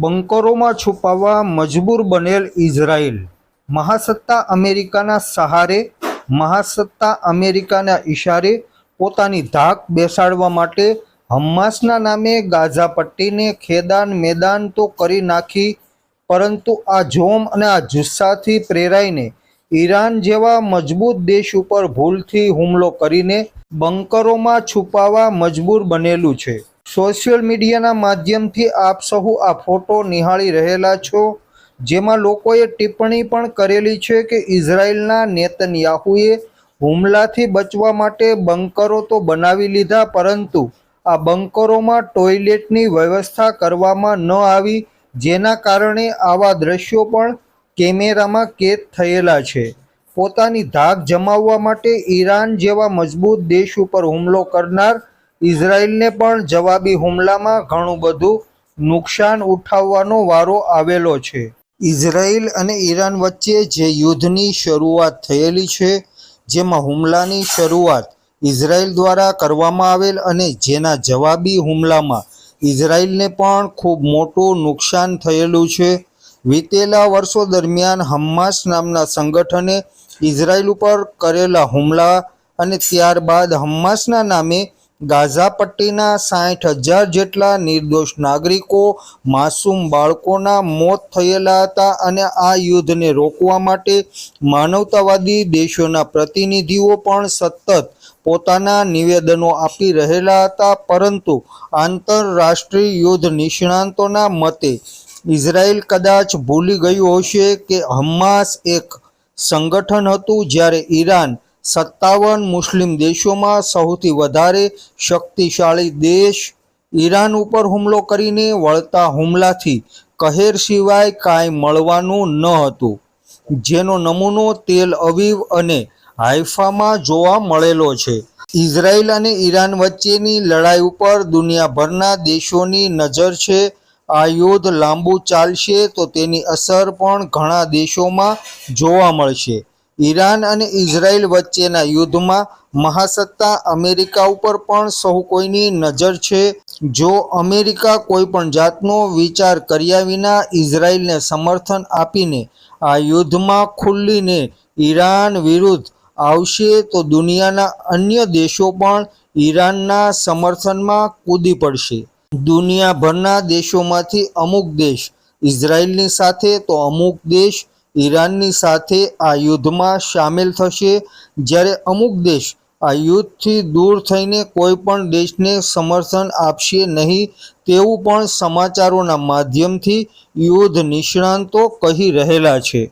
બંકરોમાં છુપાવવા મજબૂર બનેલ ઇઝરાયલ. મહાસત્તા અમેરિકાના સહારે, મહાસત્તા અમેરિકાના ઇશારે પોતાની ધાક બેસાડવા માટે હમ્માસના નામે ગાઝા પટ્ટીને ખેદાન મેદાન તો કરી નાખી, પરંતુ આ જોમ અને આ જુસ્સાથી પ્રેરાઈને ઈરાન જેવા મજબૂત દેશ ઉપર ભૂલથી હુમલો કરીને બંકરોમાં છુપાવવા મજબૂર બનેલું છે. સોશિયલ મીડિયાના માધ્યમથી આપ સહુ આ ફોટો નિહાળી રહેલા છો. જેમાં લોકોએ ટિપ્પણી પણ કરેલી છે કે ઇઝરાયલના નેતન્યાહુએ હુમલાથી બચવા માટે બંકરો તો બનાવી લીધા, પરંતુ આ બંકરોમાં ટોયલેટની વ્યવસ્થા કરવામાં ન આવી, જેના કારણે આવા દ્રશ્યો પણ કેમેરામાં કેદ થયેલા છે. પોતાની ધાક જમાવવા માટે ઈરાન જેવા મજબૂત દેશ ઉપર હુમલો કરનાર ઇઝરાયલને પણ જવાબી હુમલામાં ઘણું બધું નુકસાન ઉઠાવવાનો વારો આવેલો છે. ઇઝરાયલ અને ઈરાન વચ્ચે જે યુદ્ધની શરૂઆત થયેલી છે, જેમાં હુમલાની શરૂઆત ઇઝરાયલ દ્વારા કરવામાં આવેલ અને જેના જવાબી હુમલામાં ઇઝરાયલને પણ ખૂબ મોટું નુકસાન થયેલું છે. વીતેલા વર્ષો દરમિયાન હમ્માસ નામના સંગઠને ઇઝરાયલ ઉપર કરેલા હુમલા અને ત્યારબાદ હમ્માસના નામે ગાઝા પટ્ટીના સાઠ હજાર જેટલા નિર્દોષ નાગરિકો, માસૂમ બાળકોના મોત થયેલા હતા અને આ યુદ્ધને રોકવા માટે માનવતાવાદી દેશોના પ્રતિનિધિઓ પણ સતત પોતાના નિવેદનો આપી રહેલા હતા. પરંતુ આંતરરાષ્ટ્રીય યુદ્ધ નિષ્ણાંતોના મતે ઇઝરાયલ કદાચ ભૂલી ગયું હશે કે હમ્માસ એક સંગઠન હતું જ્યારે ઈરાન સત્તાવન મુસ્લિમ દેશોમાં સૌથી વધારે શક્તિશાળી દેશ ઈરાન ઉપર હુમલો કરીને વળતા હુમલાથી કહેર સિવાય કાંઈ મળવાનું ન હતું. જેનો નમૂનો તેલ અવીવ અને હાઇફામાં જોવા મળેલો છે. ઇઝરાયલ અને ઈરાન વચ્ચેની લડાઈ ઉપર દુનિયાભરના દેશોની નજર છે, આ યુદ્ધ લાંબુ ચાલશે તો તેની અસર પણ ઘણા દેશોમાં જોવા મળશે. ઈરાન અને ઇઝરાયલ વચ્ચેના યુદ્ધમાં મહાસત્તા અમેરિકા ઉપર પણ સહુ કોઈની નજર છે. જો અમેરિકા કોઈ પણ જાતનો વિચાર કર્યા વિના ઇઝરાયલને સમર્થન આપીને આ યુદ્ધમાં ખુલ્લીને ઈરાન વિરુદ્ધ આવશે, તો દુનિયાના અન્ય દેશો પણ ઈરાનના સમર્થનમાં કૂદી પડશે. દુનિયાભરના દેશોમાંથી અમુક દેશ ઇઝરાયલની સાથે, તો અમુક દેશ ઈરાનની સાથે આ યુદ્ધમાં સામેલ થશે. જ્યારે અમુક દેશ આ યુદ્ધથી દૂર થઈને કોઈ પણ દેશને સમર્થન આપશે નહીં, તેવું પણ સમાચારોના માધ્યમથી યુદ્ધ નિષ્ણાંતો કહી રહેલા છે.